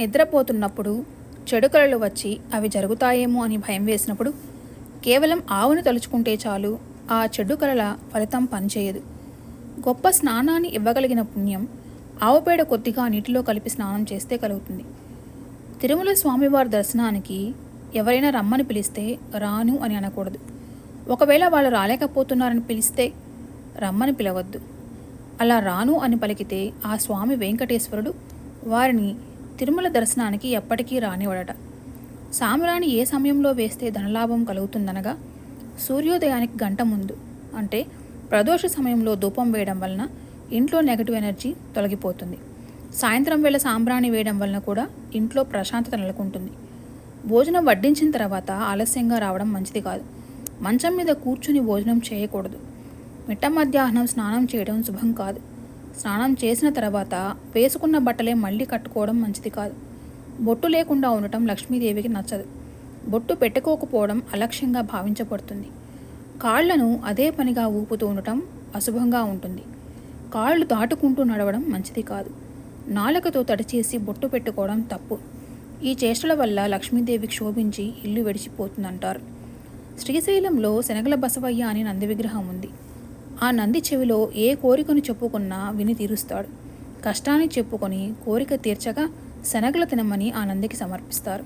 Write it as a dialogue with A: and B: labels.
A: నిద్రపోతున్నప్పుడు చెడు కళలు వచ్చి అవి జరుగుతాయేమో అని భయం వేసినప్పుడు కేవలం ఆవును తలుచుకుంటే చాలు ఆ చెడు కళల ఫలితం పనిచేయదు. గొప్ప స్నానాన్ని ఇవ్వగలిగిన పుణ్యం ఆవుపేడ కొద్దిగా నీటిలో కలిపి స్నానం చేస్తే కలుగుతుంది. తిరుమల స్వామివారి దర్శనానికి ఎవరైనా రమ్మని పిలిస్తే రాను అని అనకూడదు. ఒకవేళ వాళ్ళు రాలేకపోతున్నారని పిలిస్తే రమ్మని పిలవద్దు. అలా రాను అని పలికితే ఆ స్వామి వెంకటేశ్వరుడు వారిని తిరుమల దర్శనానికి ఎప్పటికీ రానివడట సామిరాణి ఏ సమయంలో వేస్తే ధనలాభం కలుగుతుందనగా సూర్యోదయానికి గంట ముందు అంటే ప్రదోష సమయంలో ధూపం వేయడం వలన ఇంట్లో నెగటివ్ ఎనర్జీ తొలగిపోతుంది. సాయంత్రం వేళ సాంబ్రాణి వేయడం వలన కూడా ఇంట్లో ప్రశాంతత నెలకొంటుంది. భోజనం వడ్డించిన తర్వాత ఆలస్యంగా రావడం మంచిది కాదు. మంచం మీద కూర్చుని భోజనం చేయకూడదు. మిట్ట మధ్యాహ్నం స్నానం చేయడం శుభం కాదు. స్నానం చేసిన తర్వాత వేసుకున్న బట్టలే మళ్ళీ కట్టుకోవడం మంచిది కాదు. బొట్టు లేకుండా ఉండటం లక్ష్మీదేవికి నచ్చదు. బొట్టు పెట్టుకోకపోవడం అలక్ష్యంగా భావించబడుతుంది. కాళ్ళను అదే పనిగా ఊపుతూ ఉండటం అశుభంగా ఉంటుంది. కాళ్ళు దాటుకుంటూ నడవడం మంచిది కాదు. నాలుకతో తడిచేసి బొట్టు పెట్టుకోవడం తప్పు. ఈ చేష్టల వల్ల లక్ష్మీదేవి క్షోభించి ఇల్లు విడిచిపోతుందంటారు. శ్రీశైలంలో శనగల బసవయ్య అని నంది విగ్రహం ఉంది. ఆ నంది చెవిలో ఏ కోరికను చెప్పుకున్నా విని తీరుస్తాడు. కష్టాన్ని చెప్పుకొని కోరిక తీర్చగా శనగలు తినమని ఆ నందికి సమర్పిస్తారు.